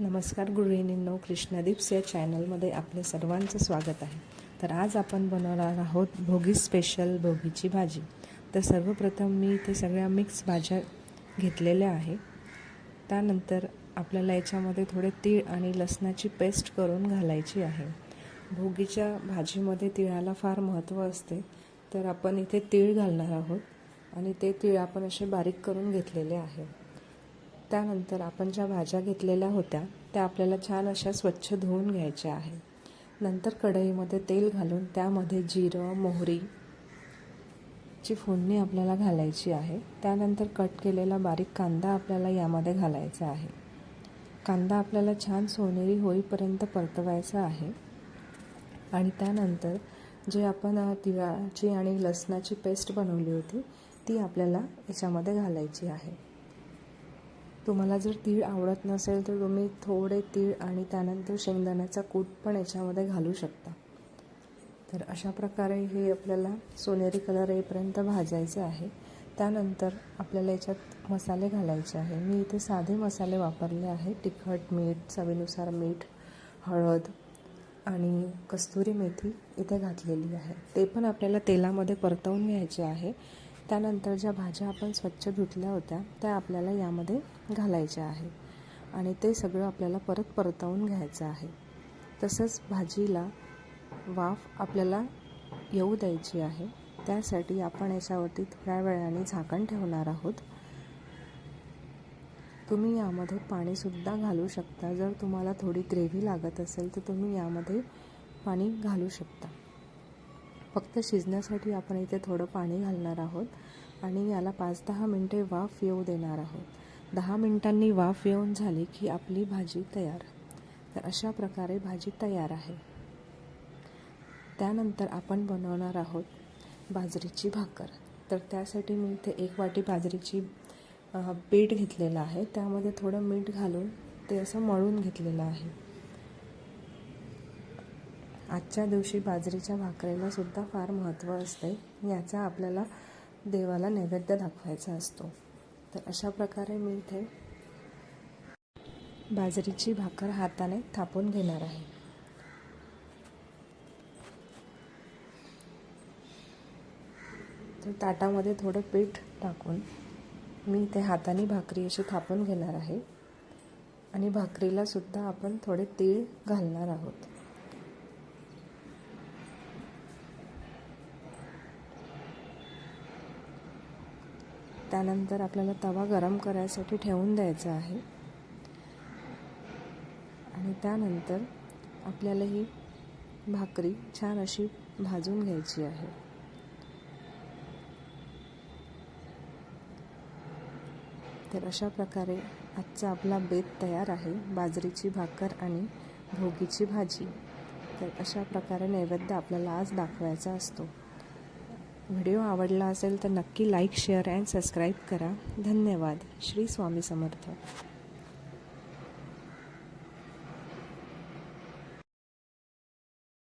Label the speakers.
Speaker 1: नमस्कार गृहिणींनो कृष्णदीप्स या चॅनलमध्ये आपले सर्वांचं स्वागत आहे. तर आज आपण बनवणार आहोत भोगी स्पेशल भोगीची भाजी. तर सर्वप्रथम मी इथे सगळ्या मिक्स भाज्या घेतलेल्या आहे. त्यानंतर आपल्याला याच्यामध्ये थोडे तीळ आणि लसणाची पेस्ट करून घालायची आहे. भोगीच्या भाजीमध्ये तिळाला फार महत्त्व असते. तर आपण इथे तीळ घालणार आहोत आणि ते तीळ आपण असे बारीक करून घेतलेले आहे. त्यानंतर आपण ज्या भाज्या घेतलेल्या होत्या त्या आपल्याला छान अशा स्वच्छ धुवून घ्यायच्या आहे नंतर कढईमध्ये तेल घालून त्यामध्ये जिरं मोहरी ची फोडणी आपल्याला घालायची आहे. त्यानंतर कट केलेला बारीक कांदा आपल्याला यामध्ये घालायचा आहे. कांदा आपल्याला छान सोनेरी होईपर्यंत परतवायचा आहे. आणि त्यानंतर जे आपण तिळाची आणि लसणाची पेस्ट बनवली होती ती आपल्याला याच्यामध्ये घालायची आहे. तुम्हाला जर तीळ आवडत नसेल तर तुम्ही थोडे तीळ आणि त्यानंतर शेंगदाण्याचा कूट पण याच्यामध्ये घालू शकता. तर अशा प्रकारे हे आपल्याला सोनेरी कलर येईपर्यंत भाजायचे आहे. त्यानंतर आपल्याला याच्यात मसाले घालायचे आहे. मी इथे साधे मसाले वापरले आहे. तिखट मीठ चवीनुसार मीठ हळद आणि कस्तुरी मेथी इथे घातलेली आहे. ते पण आपल्याला तेलामध्ये परतवून घ्यायचे आहे. त्यानंतर ज्या भाज्या आपण स्वच्छ धुतल्या होत्या त्या आपल्याला यामध्ये घालायच्या आहे. आणि ते सगळं आपल्याला परत परतवून घ्यायचं आहे. तसंच भाजीला वाफ आपल्याला येऊ द्यायची आहे. त्यासाठी आपण याच्यावरती थोड्या वेळाने झाकण ठेवणार आहोत. तुम्ही यामध्ये पाणीसुद्धा घालू शकता. जर तुम्हाला थोडी ग्रेव्ही लागत असेल तर तुम्ही यामध्ये पाणी घालू शकता. फक्त शिजण्यासाठी आपण इथे थोडं पाणी घालणार आहोत आणि याला पाच दहा मिनटे वाफ येऊ देणार आहोत. दहा मिनटांनी वाफ येऊन झाली की आपली भाजी तयार. तर अशा प्रकारे भाजी तयार आहे. त्यानंतर आपण बनवणार आहोत बाजरीची भाकर. तर त्यासाठी मी इथे एक वाटी बाजरीची पीठ घेतलेलं आहे. त्यामध्ये थोडं मीठ घालून ते असं मळून घेतलेलं आहे. आजच्या दिवशी बाजरीच्या भाकरीला सुद्धा फार महत्त्व असते. याचा आपल्याला देवाला नैवेद्य दाखवायचा असतो. तर अशा प्रकारे मी इथे बाजरीची भाकर हाताने थापून घेणार आहे. तर ताटामध्ये थोडं पीठ टाकून मी इथे हाताने भाकरी अशी थापून घेणार आहे. आणि भाकरीला सुद्धा आपण थोडे तीळ घालणार आहोत. त्यानंतर आपल्याला तवा गरम करायसाठी ठेवून द्यायचा आहे. आणि त्यानंतर आपल्याला ही भाकरी छान अशी भाजून घ्यायची आहे. तर अशा प्रकारे आजचा आपला बेत तयार आहे. बाजरीची भाकर आणि भोगीची भाजी. तर अशा प्रकारे नैवेद्य आपल्याला आज दाखवायचा असतो. व्हिडिओ आवडला असेल तर नक्की लाईक शेअर अँड सबस्क्राईब करा. धन्यवाद. श्री स्वामी समर्थ.